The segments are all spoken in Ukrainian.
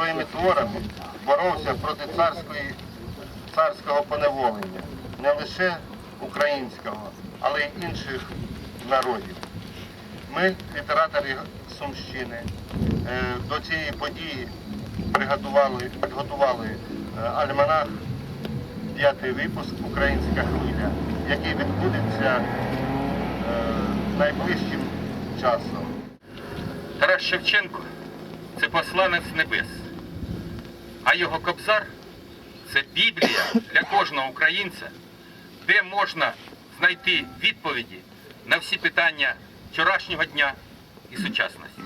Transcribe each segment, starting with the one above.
своїми творами боровся проти царської, царського поневолення, не лише українського, але й інших народів. Ми, літератори Сумщини, е, до цієї події приготували, підготували е, альманах п'ятий випуск Українська хвиля, який відбудеться е, найближчим часом. Тарас Шевченко це посланець небес, а його кобзар це Біблія для кожного українця, де можна знайти відповіді на всі питання вчорашнього дня і сучасності.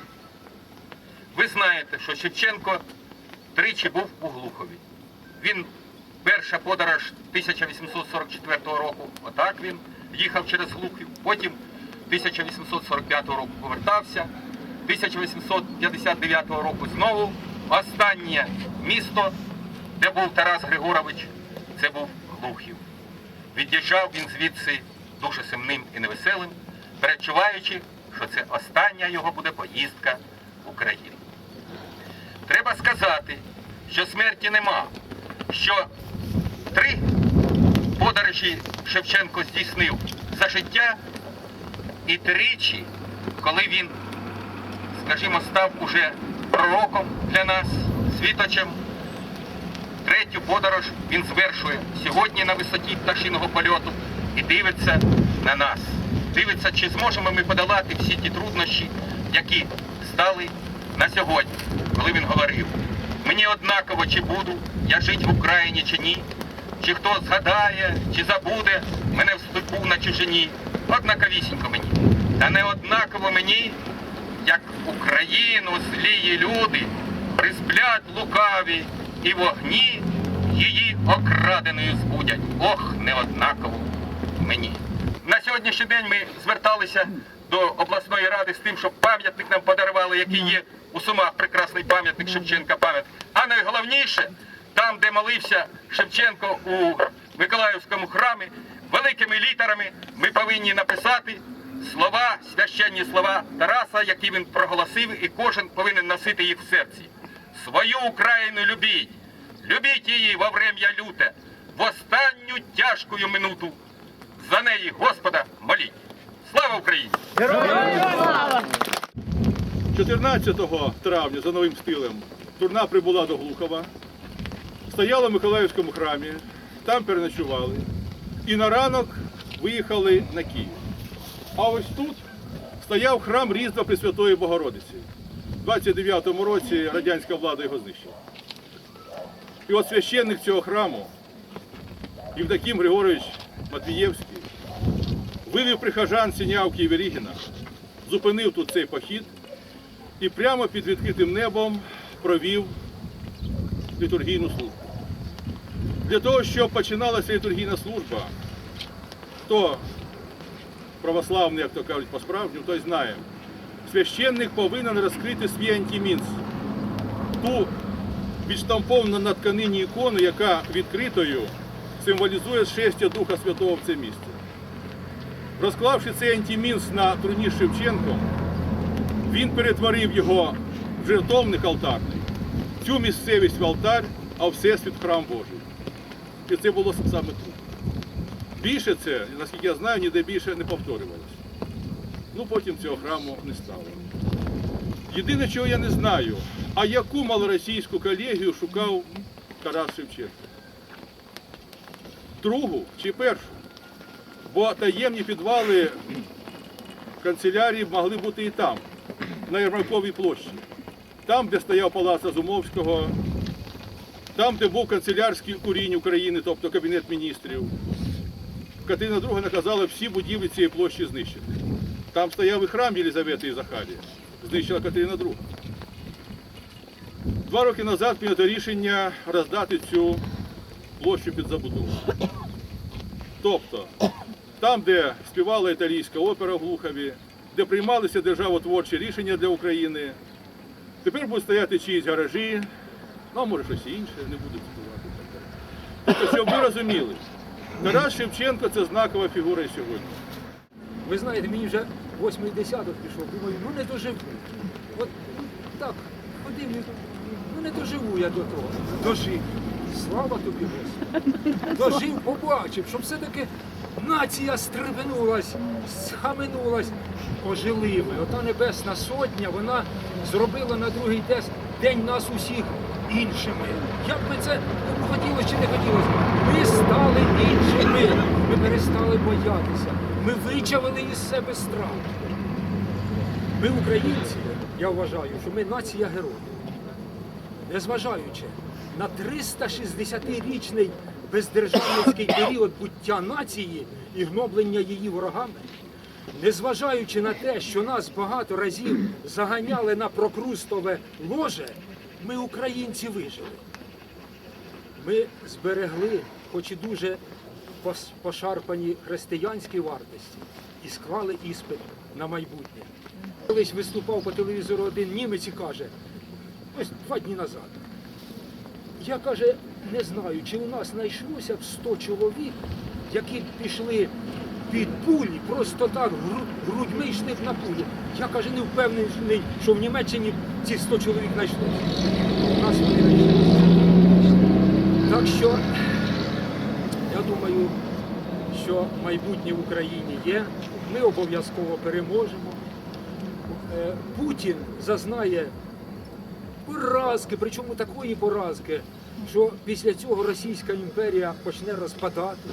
Ви знаєте, що Шевченко тричі був у Глухові. Він перша подорож 1844 року, отак він їхав через Глухів, потім 1845 року повертався, 1859 року знову останнє місто, де був Тарас Григорович, це був Глухів. Від'їжджав він звідси дуже сумним і невеселим, перечуваючи, що це остання його буде поїздка в Україну. Треба сказати, що смерті нема, що три подорожі Шевченко здійснив за життя і тричі, коли він, скажімо, став уже пророком для нас, світочем, третю подорож він звершує сьогодні на висоті пташиного польоту і дивиться на нас. Дивиться, чи зможемо ми подолати всі ті труднощі, які стали на сьогодні, коли він говорив. Мені однаково, чи буду я жити в Україні чи ні, чи хто згадає, чи забуде мене в степу на чужині. Однаковісінько мені. Та не однаково мені, як Україну злії люди присплять лукаві і вогні її окраденою збудять. Ох, не однаково мені. На сьогоднішній день ми зверталися до обласної ради з тим, щоб пам'ятник нам подарували, який є у Сумах прекрасний пам'ятник Шевченка пам'ятник. А найголовніше, там, де молився Шевченко у Миколаївському храмі, великими літерами ми повинні написати слова, священні слова Тараса, які він проголосив, і кожен повинен носити їх в серці. Свою Україну любіть, любіть її во врем'я люте, в останню тяжкую минуту. За неї Господа моліть. Слава Україні! 14 травня за новим стилем турна прибула до Глухова, стояла в Миколаївському храмі, там переночували і на ранок виїхали на Київ. А ось тут стояв храм Різдва Пресвятої Богородиці. У 29-му році радянська влада його знищила. І от священник цього храму, Євдоким Григорович Матвієвський, вивів прихожан Синявки і Верігіна, зупинив тут цей похід і прямо під відкритим небом провів літургійну службу. Для того, щоб починалася літургійна служба, хто православний, як то кажуть, по-справжньому, той знає, священник повинен розкрити свій антимінс, ту відштамповану на тканині ікону, яка відкритою символізує шестя Духа Святого в це місце. Розклавши цей антимінс на труні з Шевченком, він перетворив його в жертовник алтарний, цю місцевість в алтар, а всесвіт храм Божий. І це було саме тут. Більше це, наскільки я знаю, ніде більше не повторювалося. Ну потім цього храму не стало. Єдине, чого я не знаю, а яку малоросійську колегію шукав Тарас Шевченко? Другу чи першу? Бо таємні підвали канцелярії могли бути і там, на Ярмарковій площі. Там, де стояв палац Разумовського, там, де був канцелярський урінь України, тобто Кабінет міністрів. Катерина II наказала всі будівлі цієї площі знищити. Там стояв і храм Єлізавети і Захарія. Знищила Катерина II. Два роки назад прийнято рішення роздати цю площу під забудову. Тобто, там, де співала італійська опера в Глухові, де приймалися державотворчі рішення для України, тепер будуть стояти чиїсь гаражі, ну а може щось інше, не буду цитувати. Тобто, щоб ви розуміли, Тарас Шевченко це знакова фігура і сьогодні. Ви знаєте, мені вже восьмий десяток пішов. Думаю, ну не доживу. От так, ходив, ну не доживу я до того. Дожив. Слава тобі, Господи. Дожив, побачив, щоб все-таки нація стрибнулась, схаменулась. Ожили ми. Ота Небесна Сотня, вона зробила на другий день, день нас усіх іншими. Як би це хотілося чи не хотілося, ми стали іншими. Ми перестали боятися. Ми вичавили із себе страх. Ми українці, я вважаю, що ми нація героїв. Незважаючи на 360-річний бездержавницький період буття нації і гноблення її ворогами, незважаючи на те, що нас багато разів заганяли на прокрустове ложе, ми, українці, вижили. Ми зберегли, хоч і дуже пошарпані християнські вартості, і склали іспит на майбутнє. Колись виступав по телевізору один німець і каже, ось два дні назад. Я каже, не знаю, чи у нас знайшлося б 100 чоловік, які пішли під пулі, просто так гру- грудьми йшли на пулі. Я каже, не впевнений, що в Німеччині ці 100 чоловік знайшлося. Нас вони знайшлися. Так що я думаю, що майбутнє в Україні є. Ми обов'язково переможемо. Е, Путін зазнає поразки, причому такої поразки, що після цього Російська імперія почне розпадатись.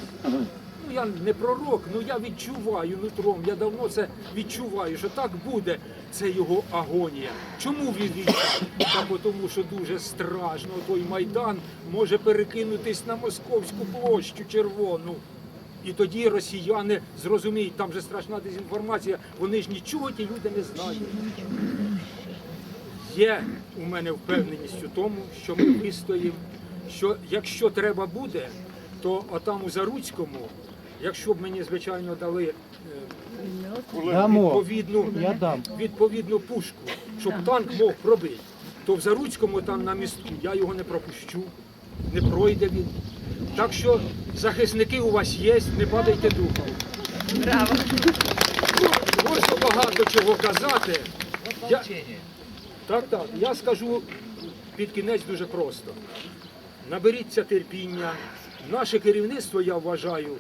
Я не пророк, ну я відчуваю нутром, я давно це відчуваю, що так буде. Це його агонія. Чому він війшов? Та тому, що дуже страшно. Той майдан може перекинутись на московську площу червону. І тоді росіяни зрозуміють, там же страшна дезінформація, вони ж нічого ті люди не знають. Є у мене впевненість у тому, що ми вистоїмо, що якщо треба буде, то отам у Заруцькому, якщо б мені, звичайно, дали е, відповідну, Я дам. відповідну пушку, щоб танк мог пробити, то в Заруцькому там на містку я його не пропущу, не пройде він. Так що захисники у вас є, не падайте духом. Браво! Можна багато чого казати. Я, так, так. Я скажу під кінець дуже просто. Наберіться терпіння. Наше керівництво, я вважаю,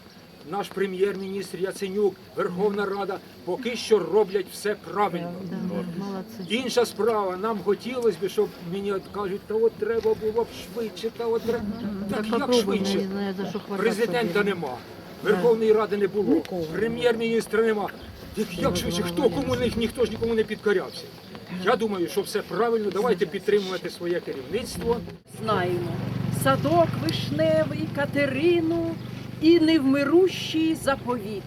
наш прем'єр-міністр Яценюк, Верховна Рада поки що роблять все правильно. Інша справа, нам хотілося б, щоб мені кажуть, та от треба було б швидше, та от треба. Так як швидше? Президента нема, Верховної Ради не було, прем'єр-міністра нема. Так як швидше, хто кому не ніхто ж нікому не підкорявся. Я думаю, що все правильно. Давайте підтримувати своє керівництво. знаємо. Садок вишневий, Катерину і невмирущий заповіт.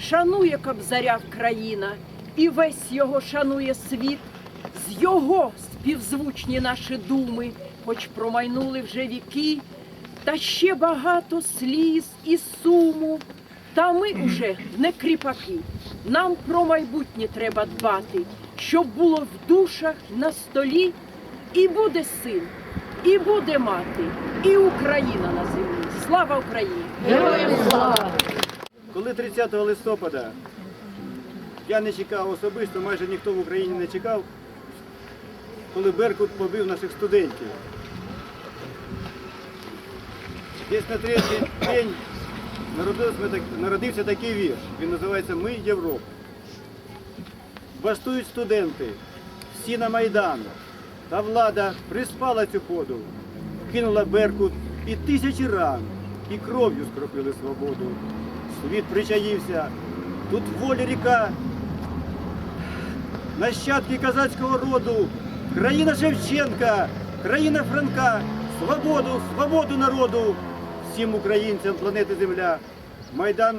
Шанує кобзаря країна, і весь його шанує світ. З його співзвучні наші думи, хоч промайнули вже віки, та ще багато сліз і суму. Та ми уже не кріпаки. Нам про майбутнє треба дбати, щоб було в душах на столі і буде син, і буде мати, і Україна на землі. Слава Україні! Героям слава! Коли 30 листопада я не чекав особисто, майже ніхто в Україні не чекав, коли Беркут побив наших студентів. Десь на третій день народився, такий вірш. Він називається Ми Європа. Бастують студенти, всі на Майдан. Та влада приспала цю ходу, кинула Беркут і тисячі ран, і кров'ю скропили свободу. Світ причаївся, тут воля ріка, нащадки козацького роду, країна Шевченка, країна Франка, свободу, свободу народу, всім українцям планети Земля. Майдан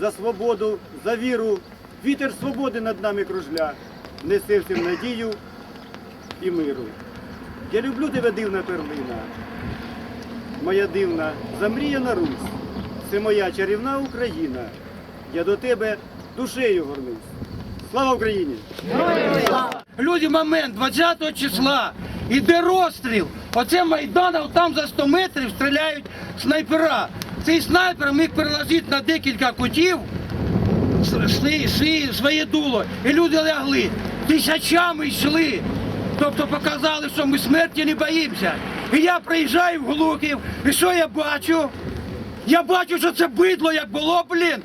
за свободу, за віру, вітер свободи над нами кружля, несе всім надію і миру. Я люблю тебе, дивна перлина, моя дивна, замріяна Русь. Це моя чарівна Україна. Я до тебе душею горнусь. Слава Україні! Люди, момент 20 числа. Іде розстріл. Оце Майдана, там за 100 метрів стріляють снайпера. Цей снайпер міг перелазити на декілька кутів своє дуло. І люди лягли. тисячами йшли. Тобто показали, що ми смерті не боїмося. І я приїжджаю в Глухів, і що я бачу? Я бачу, що це бидло, як було, блін.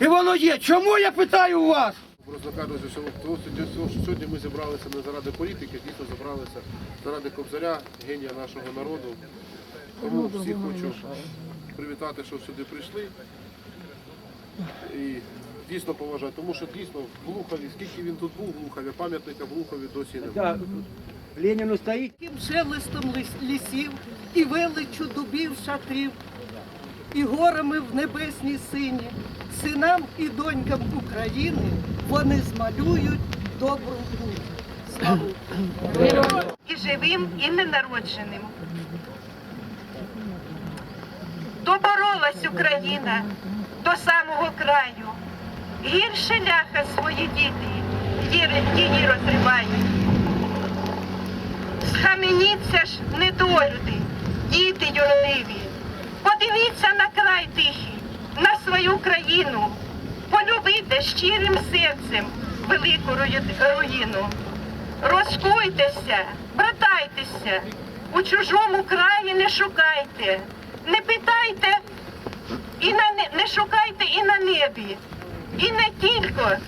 І воно є. Чому я питаю у вас? Просто кажучи, що сьогодні ми зібралися не заради політики, дійсно зібралися заради Кобзаря, генія нашого народу. Тому всіх хочу привітати, що сюди прийшли. І дійсно поважати, тому що дійсно в Глухові, скільки він тут був в Глухові, пам'ятника в Глухові досі немає. Леніну стоїть. Таким шелестом лісів і величу дубів шатрів, і горами в небесній сині, синам і донькам України вони змалюють добру путь. Слава і живим, і ненародженим. Доборолась Україна до самого краю. Гірше ляха свої діти її, розривають. Схаменіться ж, недолюди, діти юрливі. Подивіться на край тихий, на свою країну. Полюбите щирим серцем велику руїну. Розкуйтеся, братайтеся, у чужому краї не шукайте, не питайте і на не шукайте і на небі, і не тільки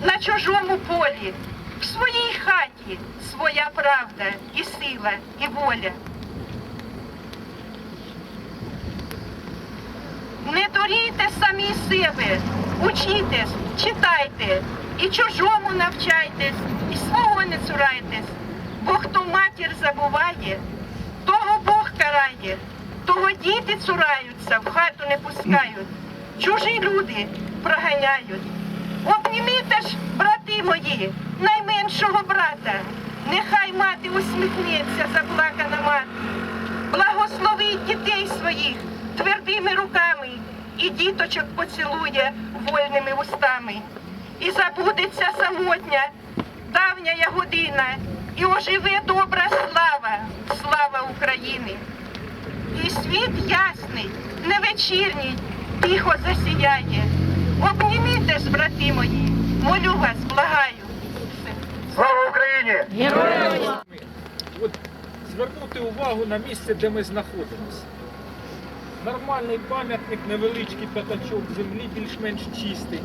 на чужому полі, в своїй хаті своя правда і сила, і воля. Не дурійте самі себе, учітесь, читайте, і чужому навчайтесь, і свого не цурайтесь. Бо хто матір забуває, того Бог карає, того діти цураються, в хату не пускають, чужі люди проганяють. Обніміте ж, брати мої, найменшого брата, нехай мати усміхнеться, заплакана мати. Благословить дітей своїх твердими руками і діточок поцілує вольними устами. І забудеться самотня, давня година, і оживе добра слава, слава України. І світ ясний, не вечірній, тихо засіяє. Обніміте ж, брати мої, молю вас, благаю. Слава Україні! От звернути увагу на місце, де ми знаходимося. Нормальний пам'ятник, невеличкий п'ятачок землі, більш-менш чистий.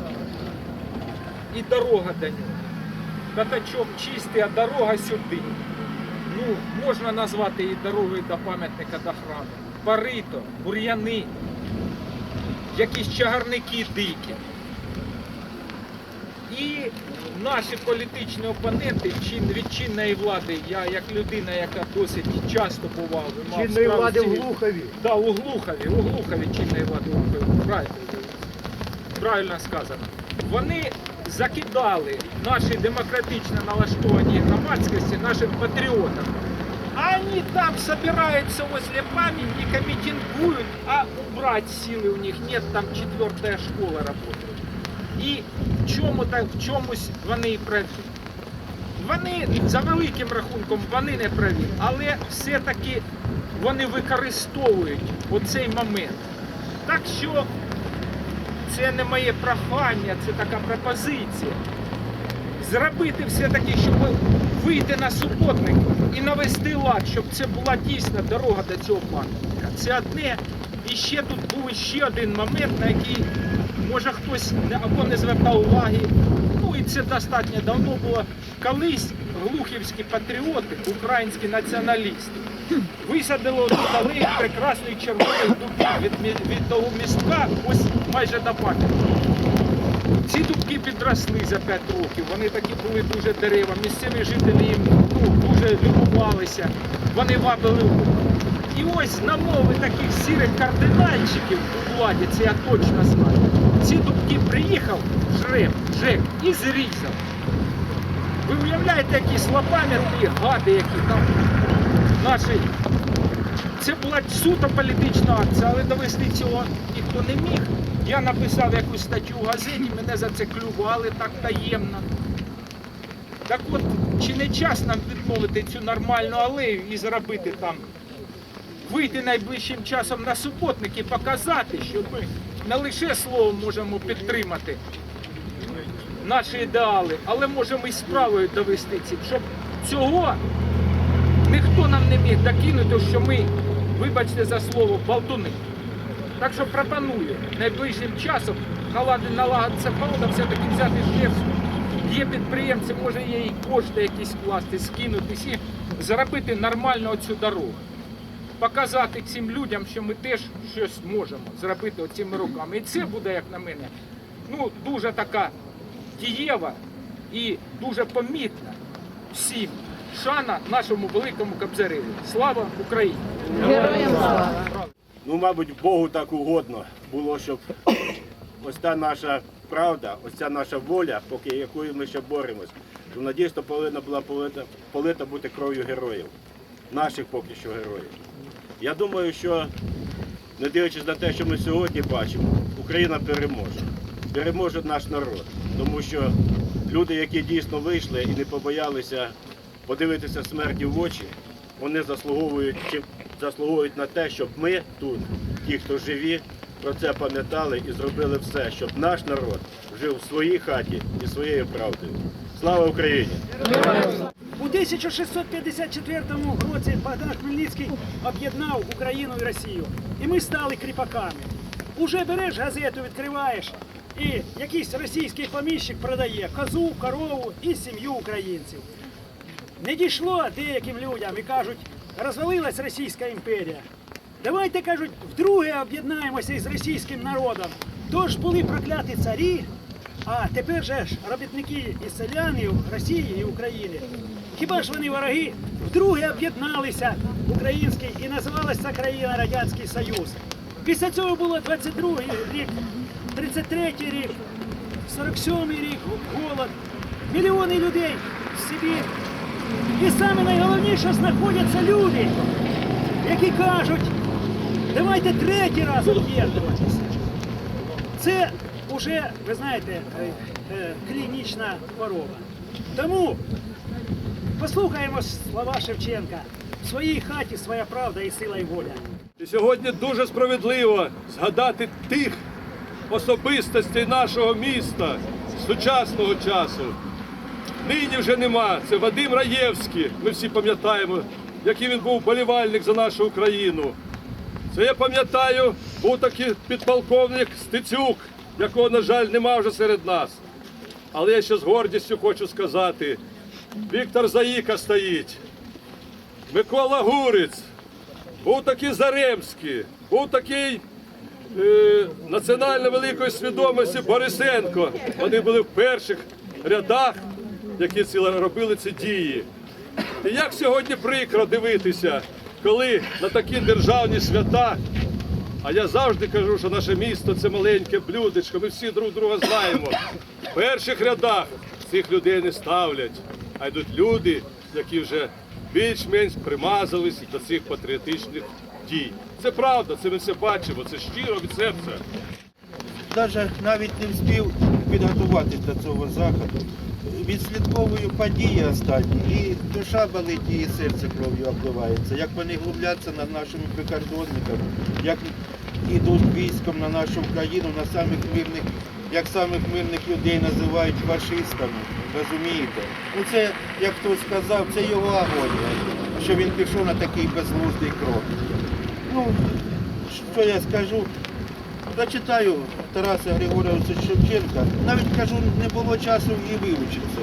І дорога до нього. П'ятачок чистий, а дорога сюди. Ну, можна назвати її дорогою до пам'ятника до храму. Парито, бур'яни, якісь чагарники дикі. І наші політичні опоненти чин- від чинної влади, я як людина, яка досить часто бував, мав Чинної справу влади з в цією- Глухові. Да, у Глухові, у Глухові чинної влади у Глухові. Правильно, правильно сказано. Вони закидали наші демократично налаштовані громадськості нашим патріотам. А они там собираются возле памятника, митингуют, а убрать силы у них нет, там четвертая школа работает. І чому так в чомусь вони і праві. Вони за великим рахунком вони не праві, але все-таки вони використовують оцей момент. Так що це не моє прохання, це така пропозиція. Зробити все-таки, щоб вийти на суботник і навести лад, щоб це була дійсна дорога до цього пам'ятника. Це одне. І ще тут був ще один момент, на який може хтось або не звертав уваги. Ну і це достатньо давно було. Колись глухівські патріоти, українські націоналісти, висадили тут прекрасний червоний дубів від, від того містка ось майже до пам'ятника. Ці дубки підросли за 5 років, вони такі були дуже дерева. Місцеві жителі їм ну, дуже любувалися, вони вабили. І ось на мови таких сірих кардинальчиків у владі, це я точно знаю. Ці дубки приїхав Жреб, Жек і зрізав. Ви уявляєте, які слабам'ятні гади, які там наші. Це була суто політична акція, але довести цього ніхто не міг. Я написав якусь статтю в газеті, мене за це клювали так таємно. Так от, чи не час нам відмовити цю нормальну алею і зробити там, вийти найближчим часом на суботник і показати, що ми не лише словом можемо підтримати наші ідеали, але можемо і справою довести цим, щоб цього ніхто нам не міг докинути, що ми, вибачте за слово, болтуни. Так що пропоную найближчим часом налагодиться погода, все-таки взяти Жевську. Є підприємці, може є і кошти якісь вкласти, скинутись і зробити нормально оцю дорогу. Показати цим людям, що ми теж щось можемо зробити цими руками. І це буде, як на мене, ну дуже така дієва і дуже помітна всім шана нашому великому кобзареві. Слава Україні! Ну, мабуть, Богу так угодно було, щоб ось та наша правда, ось ця наша воля, поки якою ми ще боремось, що вона дійсно повинна була полита, полита бути кров'ю героїв, наших поки що героїв. Я думаю, що не дивлячись на те, що ми сьогодні бачимо, Україна переможе. Переможе наш народ. Тому що люди, які дійсно вийшли і не побоялися подивитися смерті в очі, вони заслуговують, чи заслуговують на те, щоб ми тут, ті, хто живі, про це пам'ятали і зробили все, щоб наш народ жив в своїй хаті і своєю правдою. Слава Україні! У 1654 році Богдан Хмельницький об'єднав Україну і Росію. І ми стали кріпаками. Уже береш газету, відкриваєш, і якийсь російський поміщик продає козу, корову і сім'ю українців. Не дійшло деяким людям і кажуть, розвалилась Російська імперія. Давайте кажуть, вдруге об'єднаємося із російським народом. Тож були прокляті царі, а тепер же ж робітники і селяни в Росії і України. Хіба ж вони вороги вдруге об'єдналися український і називалася країна Радянський Союз. Після цього було 22 рік, 33 рік, 47 рік, голод, мільйони людей в Сибір. І саме найголовніше знаходяться люди, які кажуть, давайте третій раз об'єднуватися. Це вже, ви знаєте, е, е, клінічна хвороба. Тому послухаємо слова Шевченка. В своїй хаті своя правда і сила і воля. І сьогодні дуже справедливо згадати тих особистостей нашого міста сучасного часу. Нині вже нема. Це Вадим Раєвський. Ми всі пам'ятаємо, який він був болівальник за нашу Україну. Це я пам'ятаю, був такий підполковник Стецюк, якого, на жаль, нема вже серед нас. Але я ще з гордістю хочу сказати: Віктор Заїка стоїть, Микола Гурець, був такий Заремський, був такий е, національно великої свідомості Борисенко. Вони були в перших рядах, які робили ці дії. І як сьогодні прикро дивитися, коли на такі державні свята, а я завжди кажу, що наше місто це маленьке блюдечко, ми всі друг друга знаємо. В перших рядах цих людей не ставлять, а йдуть люди, які вже більш-менш примазались до цих патріотичних дій. Це правда, це ми все бачимо, це щиро від серця. Даже навіть не встиг підготуватись до цього заходу. Відслідковую події останні, і душа болить, і серце кров'ю обливається. Як вони глубляться над нашими прикордонниками, як ідуть військом на нашу країну, на самих мирних, як самих мирних людей називають фашистами. Розумієте? Ну це, як хтось сказав, це його агонія, що він пішов на такий безглуздий крок. Ну, що я скажу? Зачитаю Тараса Григоровича Шевченка. Навіть кажу, не було часу і вивчити це.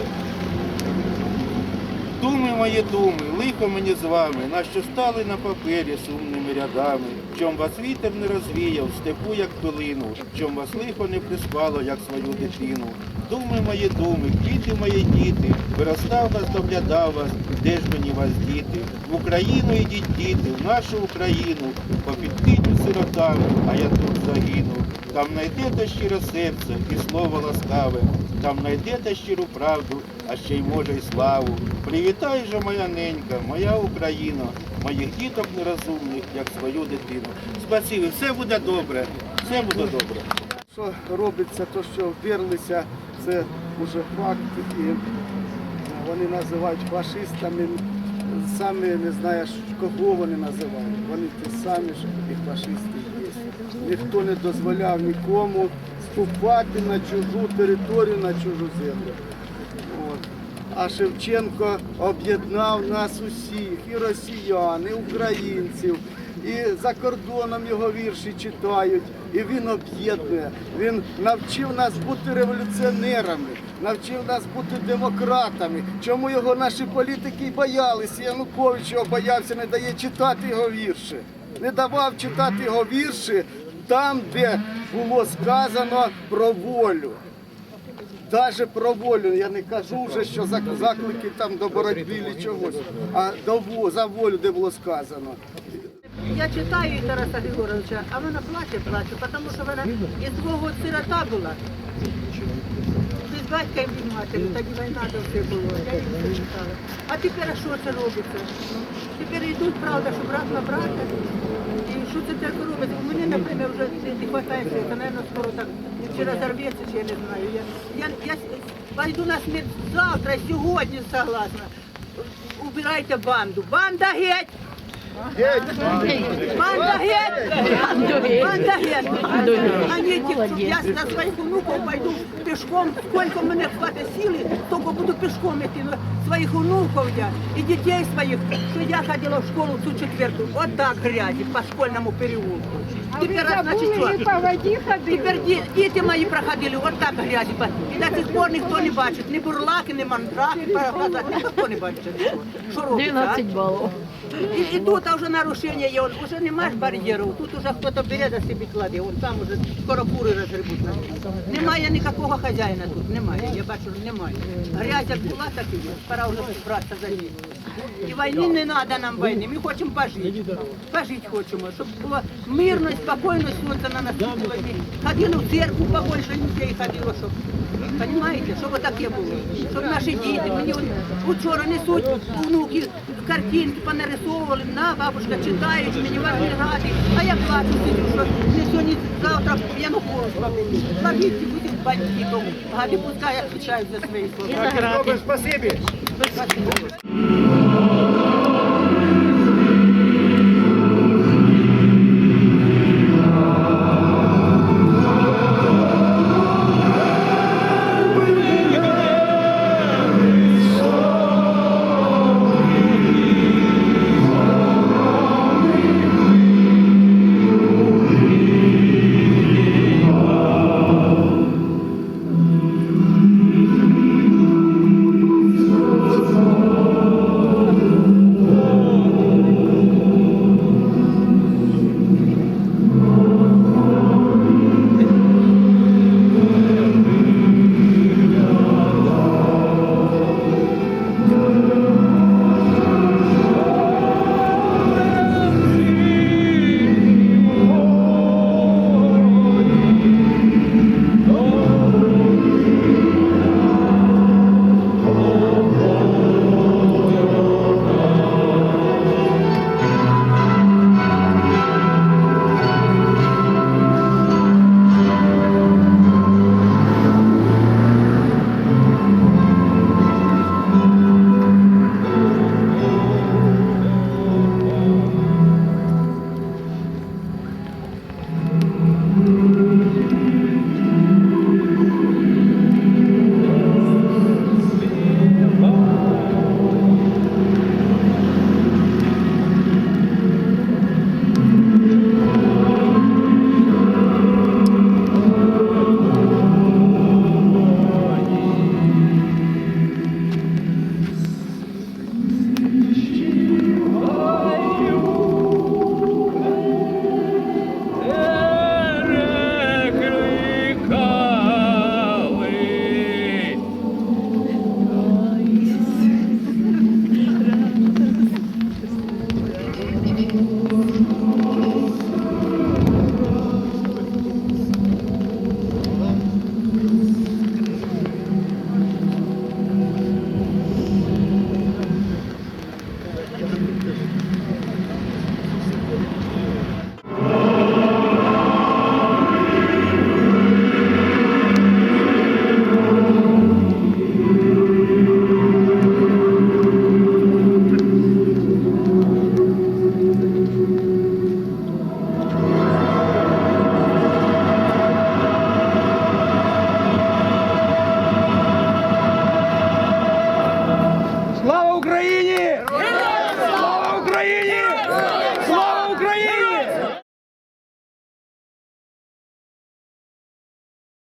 Думи мої думи, лихо мені з вами, на що стали на папері сумними рядами, чом вас вітер не розвіяв, степу, як пилину, чом вас лихо не приспало, як свою дитину. Думи мої думи, діти мої діти, виростав вас, доглядав вас, де ж мені вас діти? В Україну ідіть діти, в нашу Україну, попід китю сиротами, а я тут загину. Там знайдете щире серце і слово ласкаве, там знайдете щиру правду, а ще й може й славу. Привітай же, моя ненька, моя Україна, моїх діток нерозумних, як свою дитину. Спасибі, все буде добре, все буде добре. Що робиться, то що вбірлися, це вже факт. І вони називають фашистами. Самі не знаєш, кого вони називають. Вони ті самі ж і фашисти є. Ніхто не дозволяв нікому ступати на чужу територію, на чужу землю. А Шевченко об'єднав нас усіх, і росіян, і українців, і за кордоном його вірші читають, і він об'єднує. Він навчив нас бути революціонерами, навчив нас бути демократами. Чому його наші політики боялися? Янукович його боявся, не дає читати його вірші. Не давав читати його вірші там, де було сказано про волю. Даже про волю, я не кажу вже, що заклики там до боротьби чи чогось, а до за волю, де було сказано. Я читаю і Тараса Григоровича, а вона плаче, плаче, тому що вона із двох сирота була. Без батька і без матері, тоді війна до все було. А тепер що це робиться? Тепер йдуть, правда, що брат на брата. І що це таке робиться? У мене, наприклад, вже не хватає света, наверное, скоро так, чи розорветься, чи я не знаю. Я, я, я пойду на смерть завтра, сьогодні согласна. Убирайте банду. Банда геть! Банда геть! Банда геть! А щоб я на своїх внуків пойду пішком, скільки мене хватить сили, тільки буду пішком йти своїх внуків я і дітей своїх, що я ходила в школу цю четверту, от так грязі по школьному переулку. Тепер, значить? Тепер діти мої проходили, от так грязі. І до сих пор ніхто не бачить, ні бурлаки, ні мандраки, ніхто не бачить. Що робиться, 12 балів. І, і тут вже нарушення є, он, вже немає бар'єру, тут уже хтось бере за собі кладе, он там уже скоро кури розгребуть. Немає ніякого хазяїна тут, немає, я бачу, немає. Грязь як була, так і є, пора вже братися за ним. І війни не треба нам війни, ми хочемо пожити. Пожити хочемо, щоб було мирно спокійно сонце на нас світило. і Ходили в церкву, побольше людей ходило, щоб Понимаете, щоб таке було, щоб наші діти, мені от вчора несуть внуки картинки, понарисовували, на, бабушка, читають, мені вони раді, а я плачу, сидю, що не сьогодні, завтра Янукович победить. Ловіть будуть бандитом, гади пускай відповідають за свої слова. Добре, спасибі. Спасибо.